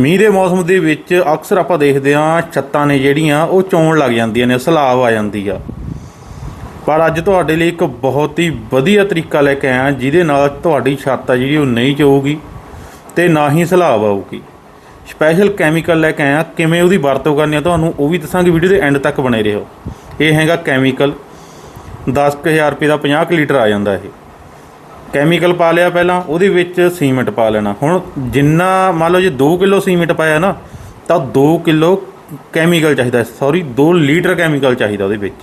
ਮੀਂਹ ਦੇ ਮੌਸਮ ਦੇ ਵਿੱਚ ਅਕਸਰ ਆਪਾਂ ਦੇਖਦੇ ਹਾਂ ਛੱਤਾਂ ਨੇ ਜਿਹੜੀਆਂ ਉਹ ਚੌਣ ਲੱਗ ਜਾਂਦੀਆਂ ਨੇ, ਸਲਾਬ ਆ ਜਾਂਦੀ ਆ। ਪਰ ਅੱਜ ਤੁਹਾਡੇ ਲਈ ਇੱਕ ਬਹੁਤ ਹੀ ਵਧੀਆ ਤਰੀਕਾ ਲੈ ਕੇ ਆਇਆ, ਜਿਹਦੇ ਨਾਲ ਤੁਹਾਡੀ ਛੱਤ ਆ ਜਿਹੜੀ ਉਹ ਨਹੀਂ ਚੋਊਗੀ ਤੇ ਨਾ ਹੀ ਸਲਾਬ ਆਊਗੀ। ਸਪੈਸ਼ਲ ਕੈਮੀਕਲ ਲੈ ਕੇ ਆਇਆ, ਕਿਵੇਂ ਉਹਦੀ ਵਰਤੋਂ ਕਰਨੀ ਆ, ਤੁਹਾਨੂੰ ਉਹ ਵੀ ਦੱਸਾਂਗੇ, ਵੀਡੀਓ ਦੇ ਐਂਡ ਤੱਕ ਬਣੇ ਰਹੋ। ਇਹ ਹੈਗਾ ਕੈਮੀਕਲ 10000 ਰੁਪਏ ਦਾ 50 ਕੁ ਲੀਟਰ ਆ ਜਾਂਦਾ ਇਹ। ਕੈਮੀਕਲ ਪਾ ਲਿਆ ਪਹਿਲਾਂ, ਉਹਦੇ ਵਿੱਚ ਸੀਮੈਂਟ ਪਾ ਲੈਣਾ। ਹੁਣ ਜਿੰਨਾ, ਮੰਨ ਲਓ ਜੇ 2 ਕਿਲੋ ਸੀਮੈਂਟ ਪਾਇਆ ਨਾ, ਤਾਂ 2 ਕਿਲੋ ਕੈਮੀਕਲ ਚਾਹੀਦਾ ਸੌਰੀ 2 ਲੀਟਰ ਕੈਮੀਕਲ ਚਾਹੀਦਾ ਉਹਦੇ ਵਿੱਚ।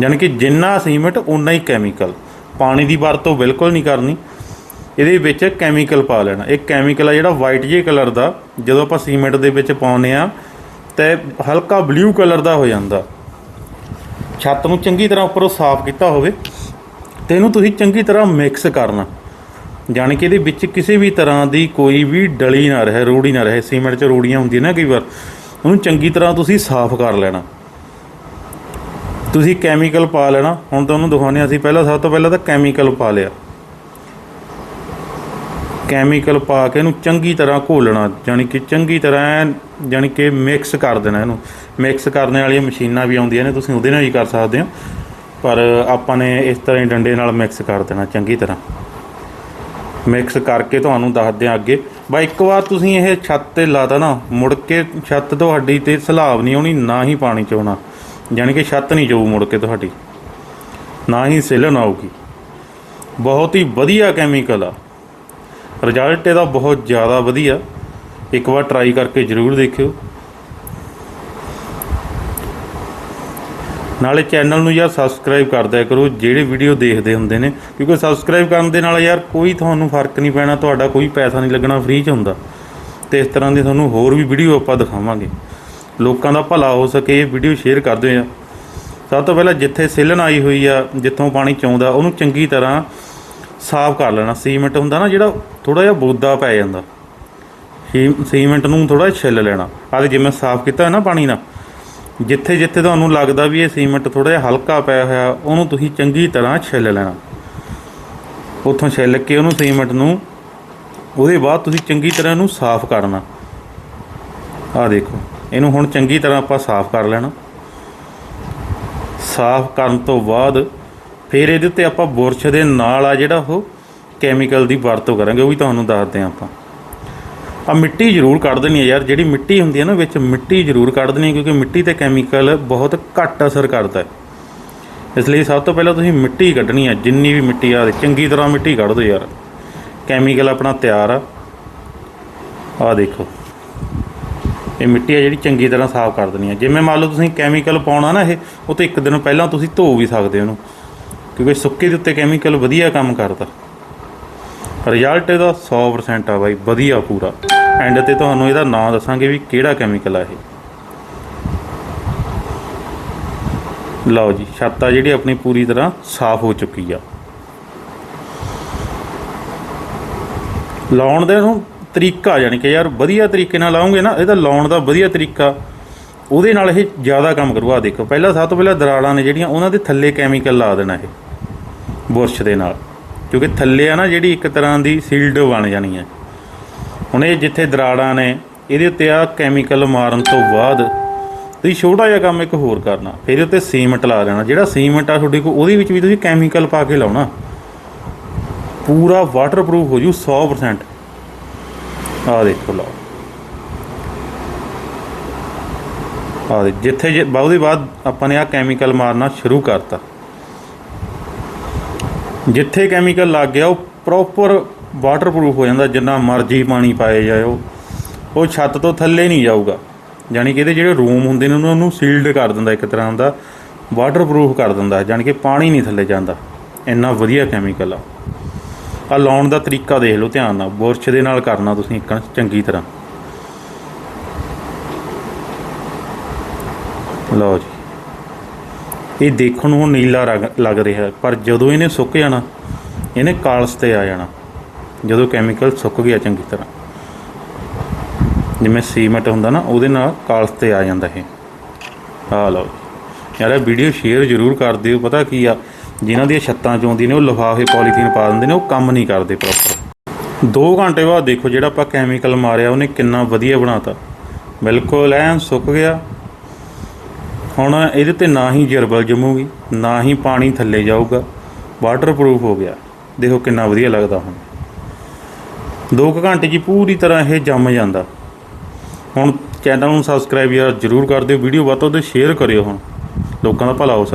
ਯਾਨੀ ਕਿ ਜਿੰਨਾ ਸੀਮੈਂਟ ਉਨਾ ਹੀ ਕੈਮੀਕਲ ਪਾਣੀ ਦੀ ਵਰਤੋਂ ਬਿਲਕੁਲ ਨਹੀਂ ਕਰਨੀ। ਇਹਦੇ ਵਿੱਚ ਕੈਮੀਕਲ ਪਾ ਲੈਣਾ। ਇਹ ਕੈਮੀਕਲ ਆ ਜਿਹੜਾ ਵਾਈਟ ਜੇ ਕਲਰ ਦਾ, ਜਦੋਂ ਆਪਾਂ ਸੀਮੈਂਟ ਦੇ ਵਿੱਚ ਪਾਉਂਦੇ ਆ ਤੇ ਹਲਕਾ ਬਲੂ ਕਲਰ ਦਾ ਹੋ ਜਾਂਦਾ। ਛੱਤ ਨੂੰ ਚੰਗੀ ਤਰ੍ਹਾਂ ਉੱਪਰੋਂ ਸਾਫ਼ ਕੀਤਾ ਹੋਵੇ। ਤੇ ਇਹਨੂੰ ਤੁਸੀਂ ਚੰਗੀ ਤਰ੍ਹਾਂ ਮਿਕਸ ਕਰਨਾ। ਜਾਣੀ ਕਿ ਇਹਦੇ ਵਿੱਚ ਕਿਸੇ ਵੀ ਤਰ੍ਹਾਂ ਦੀ ਕੋਈ ਵੀ ਡਲੀ ਨਾ ਰਹੇ, ਰੋੜੀ ਨਾ ਰਹੇ। ਸੀਮੈਂਟ 'ਚ ਰੋੜੀਆਂ ਹੁੰਦੀਆਂ ਨਾ ਕਈ ਵਾਰ। ਉਹਨੂੰ ਚੰਗੀ ਤਰ੍ਹਾਂ ਤੁਸੀਂ ਸਾਫ਼ ਕਰ ਲੈਣਾ। ਤੁਸੀਂ ਕੈਮੀਕਲ ਪਾ ਲੈਣਾ। ਹੁਣ ਤਾਂ ਉਹਨੂੰ ਦਿਖਾਉਂਦੇ ਅਸੀਂ ਪਹਿਲਾਂ, ਸਭ ਤੋਂ ਪਹਿਲਾਂ ਤਾਂ ਕੈਮੀਕਲ ਪਾ ਲਿਆ। ਕੈਮੀਕਲ ਪਾ ਕੇ ਇਹਨੂੰ ਚੰਗੀ ਤਰ੍ਹਾਂ ਘੋਲਣਾ। ਜਾਣੀ ਕਿ ਚੰਗੀ ਤਰ੍ਹਾਂ ਐਨ, ਜਾਣੀ ਕਿ ਮਿਕਸ ਕਰ ਦੇਣਾ ਇਹਨੂੰ। ਮਿਕਸ ਕਰਨ ਵਾਲੀਆਂ ਮਸ਼ੀਨਾਂ ਵੀ ਆਉਂਦੀਆਂ ਨੇ, ਤੁਸੀਂ ਉਹਦੇ ਨਾਲ ਹੀ ਕਰ ਸਕਦੇ ਹੋ। ਪਰ ਆਪਾਂ ਨੇ ਇਸ ਤਰ੍ਹਾਂ ਹੀ ਡੰਡੇ ਨਾਲ ਮਿਕਸ ਕਰ ਦੇਣਾ ਚੰਗੀ ਤਰ੍ਹਾਂ। ਮਿਕਸ ਕਰਕੇ ਤੁਹਾਨੂੰ ਦੱਸਦੇ ਹਾਂ ਅੱਗੇ। ਬਾ ਇੱਕ ਵਾਰ ਤੁਸੀਂ ਇਹ ਛੱਤ ਤੇ ਲਾਤਾ ਨਾ, ਮੁੜ ਕੇ ਛੱਤ ਤੁਹਾਡੀ ਤੇ ਸਲਾਬ ਨਹੀਂ ਆਉਣੀ, ਨਾ ਹੀ ਪਾਣੀ ਚੋਣਾ। ਯਾਨੀ ਕਿ ਛੱਤ ਨਹੀਂ ਜਾਊ ਮੁੜ ਕੇ ਤੁਹਾਡੀ। ਨਾ ਹੀ ਸਿਲਣ ਆਊਗੀ। ਬਹੁਤ ਹੀ ਵਧੀਆ ਕੈਮੀਕਲ ਆ। ਰਿਜ਼ਲਟ ਇਹਦਾ ਬਹੁਤ ਜ਼ਿਆਦਾ ਵਧੀਆ। ਇੱਕ ਵਾਰ ਟਰਾਈ ਕਰਕੇ ਜ਼ਰੂਰ ਦੇਖਿਓ। ਨਾਲੇ ਚੈਨਲ ਨੂੰ ਯਾਰ ਸਬਸਕ੍ਰਾਈਬ ਕਰ ਦਿਆ ਕਰੋ, ਜਿਹੜੇ ਵੀਡੀਓ ਦੇਖਦੇ ਹੁੰਦੇ ਨੇ। ਕਿਉਂਕਿ ਸਬਸਕ੍ਰਾਈਬ ਕਰਨ ਦੇ ਨਾਲ ਯਾਰ ਕੋਈ ਤੁਹਾਨੂੰ ਫ਼ਰਕ ਨਹੀਂ ਪੈਣਾ, ਤੁਹਾਡਾ ਕੋਈ ਪੈਸਾ ਨਹੀਂ ਲੱਗਣਾ ਫ੍ਰੀ ਚ ਹੁੰਦਾ। ਤੇ ਇਸ ਤਰ੍ਹਾਂ ਦੀ ਤੁਹਾਨੂੰ ਹੋਰ ਵੀ ਵੀਡੀਓ ਆਪਾਂ ਦਿਖਾਵਾਂਗੇ। ਲੋਕਾਂ ਦਾ ਭਲਾ ਹੋ ਸਕੇ, ਇਹ ਵੀਡੀਓ ਸ਼ੇਅਰ ਕਰ ਦਿਓ ਆ ਸਭ ਤੋਂ ਪਹਿਲਾਂ ਜਿੱਥੇ ਸਿਲਣ ਆਈ ਹੋਈ ਆ, ਜਿੱਥੋਂ ਪਾਣੀ ਚੌਂਦਾ, ਉਹਨੂੰ ਚੰਗੀ ਤਰ੍ਹਾਂ ਸਾਫ਼ ਕਰ ਲੈਣਾ। ਸੀਮੈਂਟ ਹੁੰਦਾ ਨਾ ਜਿਹੜਾ ਥੋੜਾ ਜਿਹਾ ਬੋਦਾ ਪੈ ਜਾਂਦਾ। ਸੀ- ਸੀਮੈਂਟ ਨੂੰ ਥੋੜਾ ਛਿੱਲ ਲੈਣਾ। ਆਹ ਜਿਵੇਂ ਸਾਫ਼ ਕੀਤਾ ਹੈ ਨਾ ਪਾਣੀ ਨਾਲ ਜਿੱਥੇ ਜਿੱਥੇ ਤੁਹਾਨੂੰ ਲੱਗਦਾ ਵੀ ਇਹ ਸੀਮੈਂਟ ਥੋੜਾ ਜਿਹਾ ਹਲਕਾ ਪਿਆ ਹੋਇਆ, ਉਹਨੂੰ ਤੁਸੀਂ ਚੰਗੀ ਤਰ੍ਹਾਂ ਛਿੱਲ ਲੈਣਾ। ਉੱਥੋਂ ਛਿੱਲ ਕੇ ਉਹਨੂੰ ਸੀਮੈਂਟ ਨੂੰ, ਉਹਦੇ ਬਾਅਦ ਤੁਸੀਂ ਚੰਗੀ ਤਰ੍ਹਾਂ ਇਹਨੂੰ ਸਾਫ਼ ਕਰਨਾ। ਆਹ ਦੇਖੋ, ਇਹਨੂੰ ਹੁਣ ਚੰਗੀ ਤਰ੍ਹਾਂ ਆਪਾਂ ਸਾਫ਼ ਕਰ ਲੈਣਾ। ਸਾਫ਼ ਕਰਨ ਤੋਂ ਬਾਅਦ ਫਿਰ ਇਹਦੇ ਉੱਤੇ ਆਪਾਂ ਬੁਰਸ਼ ਦੇ ਨਾਲ ਆ ਜਿਹੜਾ ਉਹ ਕੈਮੀਕਲ ਦੀ ਵਰਤੋਂ ਕਰਾਂਗੇ, ਉਹ ਵੀ ਤੁਹਾਨੂੰ ਦੱਸਦੇ ਹਾਂ ਆਪਾਂ। ਆ ਮਿੱਟੀ ਜ਼ਰੂਰ ਕੱਢ ਦੇਣੀ ਹੈ ਯਾਰ, ਜਿਹੜੀ ਮਿੱਟੀ ਹੁੰਦੀ ਹੈ ਨਾ ਵਿੱਚ ਮਿੱਟੀ ਜ਼ਰੂਰ ਕੱਢ ਦੇਣੀ ਹੈ, ਕਿਉਂਕਿ ਮਿੱਟੀ ਤੇ ਕੈਮੀਕਲ ਬਹੁਤ ਘੱਟ ਅਸਰ ਕਰਦਾ ਹੈ। ਇਸ ਲਈ ਸਭ ਤੋਂ ਪਹਿਲਾਂ ਤੁਸੀਂ ਮਿੱਟੀ ਕੱਢਣੀ ਹੈ, ਜਿੰਨੀ ਵੀ ਮਿੱਟੀ ਆ, ਚੰਗੀ ਤਰ੍ਹਾਂ ਮਿੱਟੀ ਕੱਢ ਦਿਓ ਯਾਰ। ਕੈਮੀਕਲ ਆਪਣਾ ਤਿਆਰ ਆ। ਆ ਦੇਖੋ। ਇਹ ਮਿੱਟੀ ਆ ਜਿਹੜੀ ਚੰਗੀ ਤਰ੍ਹਾਂ ਸਾਫ਼ ਕਰ ਦੇਣੀ ਹੈ। ਜਿਵੇਂ ਮੰਨ ਲਓ ਤੁਸੀਂ ਕੈਮੀਕਲ ਪਾਉਣਾ ਨਾ ਇਹ, ਉਹ ਤੋਂ ਇੱਕ ਦਿਨ ਪਹਿਲਾਂ ਤੁਸੀਂ ਧੋ ਵੀ ਸਕਦੇ ਉਹਨੂੰ, ਕਿਉਂਕਿ ਸੁੱਕੇ ਦੇ ਉੱਤੇ ਕੈਮੀਕਲ ਵਧੀਆ ਕੰਮ ਕਰਦਾ। ਰਿਜ਼ਲਟ ਇਹਦਾ 100% ਆ ਬਾਈ, ਵਧੀਆ ਪੂਰਾ। ਐਂਡ ਤੇ ਤੁਹਾਨੂੰ ਇਹਦਾ ਨਾਮ ਦੱਸਾਂਗੇ ਵੀ ਕਿਹੜਾ ਕੈਮੀਕਲ ਆ ਇਹ। ਲਓ ਜੀ, ਛੱਤ ਆ ਜਿਹੜੀ ਆਪਣੀ ਪੂਰੀ ਤਰ੍ਹਾਂ ਸਾਫ਼ ਹੋ ਚੁੱਕੀ ਆ। ਲਾਉਣ ਦੇ ਨੂੰ ਤਰੀਕਾ ਯਾਨੀ ਕਿ ਯਾਰ ਵਧੀਆ ਤਰੀਕੇ ਨਾਲ ਲਾਉਂਗੇ ਨਾ ਇਹਦਾ ਲਾਉਣ ਦਾ ਵਧੀਆ ਤਰੀਕਾ। ਉਹਦੇ ਨਾਲ ਇਹ ਜ਼ਿਆਦਾ ਕੰਮ ਕਰੂਗਾ ਦੇਖੋ, ਪਹਿਲਾਂ ਸਭ ਤੋਂ ਪਹਿਲਾਂ ਦਰਾੜਾਂ ਨੇ ਜਿਹੜੀਆਂ ਉਹਨਾਂ ਦੇ ਥੱਲੇ ਕੈਮੀਕਲ ਲਾ ਦੇਣਾ ਇਹ, ਬੁਰਸ਼ ਦੇ ਨਾਲ। ਕਿਉਂਕਿ ਥੱਲੇ ਆ ਨਾ ਜਿਹੜੀ ਇੱਕ ਤਰ੍ਹਾਂ ਦੀ ਸੀਲਡ ਬਣ ਜਾਣੀ ਹੈ। ਹੁਣ ਇਹ ਜਿੱਥੇ ਦਰਾੜਾਂ ਨੇ, ਇਹਦੇ ਉੱਤੇ ਆ ਕੈਮੀਕਲ ਮਾਰਨ ਤੋਂ ਬਾਅਦ ਤੁਸੀਂ ਛੋਟਾ ਜਿਹਾ ਕੰਮ ਇੱਕ ਹੋਰ ਕਰਨਾ, ਫਿਰ ਇਹਦੇ ਉੱਤੇ ਸੀਮੈਂਟ ਲਾ ਦੇਣਾ ਜਿਹੜਾ ਸੀਮੈਂਟ ਆ ਤੁਹਾਡੇ ਕੋਲ, ਉਹਦੇ ਵਿੱਚ ਵੀ ਤੁਸੀਂ ਕੈਮੀਕਲ ਪਾ ਕੇ ਲਾਉਣਾ। ਪੂਰਾ ਵਾਟਰਪ੍ਰੂਫ ਹੋ ਜੂ 100% ਆ ਦੇਖੋ ਲਓ। ਆ ਦੇ ਜਿੱਥੇ ਜੇ ਉਹਦੇ ਬਾਅਦ ਆਪਾਂ ਨੇ ਆ ਕੈਮੀਕਲ ਮਾਰਨਾ ਸ਼ੁਰੂ ਕਰਤਾ। ਜਿੱਥੇ ਕੈਮੀਕਲ ਲੱਗ ਗਿਆ, ਉਹ ਪ੍ਰੋਪਰ ਵਾਟਰਪ੍ਰੂਫ ਹੋ ਜਾਂਦਾ, ਜਿੰਨਾ ਮਰਜ਼ੀ ਪਾਣੀ ਪਾਏ ਜਾਓ ਉਹ। ਛੱਤ ਤੋਂ ਥੱਲੇ ਨਹੀਂ ਜਾਊਗਾ। ਯਾਨੀ ਕਿ ਇਹਦੇ ਜਿਹੜੇ ਰੂਮ ਹੁੰਦੇ ਨੇ, ਉਹਨਾਂ ਨੂੰ ਸੀਲਡ ਕਰ ਦਿੰਦਾ ਇੱਕ ਤਰ੍ਹਾਂ ਦਾ ਵਾਟਰਪ੍ਰੂਫ ਕਰ ਦਿੰਦਾ, ਯਾਨੀ ਕਿ ਪਾਣੀ ਨਹੀਂ ਥੱਲੇ ਜਾਂਦਾ। ਇੰਨਾ ਵਧੀਆ ਕੈਮੀਕਲ ਆ। ਆ ਲਾਉਣ ਦਾ ਤਰੀਕਾ ਦੇਖ ਲਓ ਧਿਆਨ ਨਾਲ, ਬੁਰਸ਼ ਦੇ ਨਾਲ ਕਰਨਾ ਤੁਸੀਂ ਇੱਕ ਚੰਗੀ ਤਰ੍ਹਾਂ। ਲਓ ਜੀ। ਇਹ ਦੇਖਣ ਨੂੰ ਨੀਲਾ ਰੰਗ ਲੱਗ ਰਿਹਾ, ਪਰ ਜਦੋਂ ਇਹਨੇ ਸੁੱਕ ਜਾਣਾ, ਇਹਨੇ ਕਾਲਸ ਤੇ ਆ ਜਾਣਾ। ਜਦੋਂ ਕੈਮੀਕਲ ਸੁੱਕ ਗਿਆ ਚੰਗੀ ਤਰ੍ਹਾਂ। ਜਿਵੇਂ ਸੀਮੈਂਟ ਹੁੰਦਾ ਨਾ, ਉਹਦੇ ਨਾਲ ਕਾਲਸ ਤੇ ਆ ਜਾਂਦਾ ਇਹ। ਆ ਲਓ ਯਾਰ, ਇਹ ਵੀਡੀਓ ਸ਼ੇਅਰ ਜ਼ਰੂਰ ਕਰ ਦਿਓ। ਪਤਾ ਕੀ ਆ, ਜਿਨ੍ਹਾਂ ਦੀਆਂ ਛੱਤਾਂ ਚ ਆਉਂਦੀ ਨੇ, ਉਹ ਲਿਫਾਫੇ ਪੋਲੀਥੀਨ ਪਾ ਦਿੰਦੇ ਨੇ, ਉਹ ਕੰਮ ਨਹੀਂ ਕਰਦੇ ਪ੍ਰੋਪਰ 2 ਘੰਟੇ ਬਾਅਦ ਦੇਖੋ ਜਿਹੜਾ ਆਪਾਂ ਕੈਮੀਕਲ ਮਾਰਿਆ, ਉਹਨੇ ਕਿੰਨਾ ਵਧੀਆ ਬਣਾਤਾ। ਬਿਲਕੁਲ ਐਨ ਸੁੱਕ ਗਿਆ। ਹੁਣ ਇਹਦੇ ਤੇ ਨਾ ਹੀ ਜਰਬਲ ਜੰਮੂਗੀ, ਨਾ ਹੀ ਪਾਣੀ ਥੱਲੇ ਜਾਊਗਾ। ਵਾਟਰਪ੍ਰੂਫ ਹੋ ਗਿਆ। ਦੇਖੋ ਕਿੰਨਾ ਵਧੀਆ ਲੱਗਦਾ ਹੁਣ। 2 ਘੰਟੇ 'ਚ ਪੂਰੀ ਤਰ੍ਹਾਂ ਇਹ ਜੰਮ ਜਾਂਦਾ। ਹੁਣ ਚੈਨਲ ਨੂੰ ਸਬਸਕ੍ਰਾਈਬ ਯਾਰ ਜਰੂਰ ਕਰ ਦਿਓ ਵੀਡੀਓ ਵੱਧ ਤੋਂ ਵੱਧ ਸ਼ੇਅਰ ਕਰਿਓ ਹੁਣ। ਲੋਕਾਂ ਦਾ ਭਲਾ ਹੋ ਸਕੇ।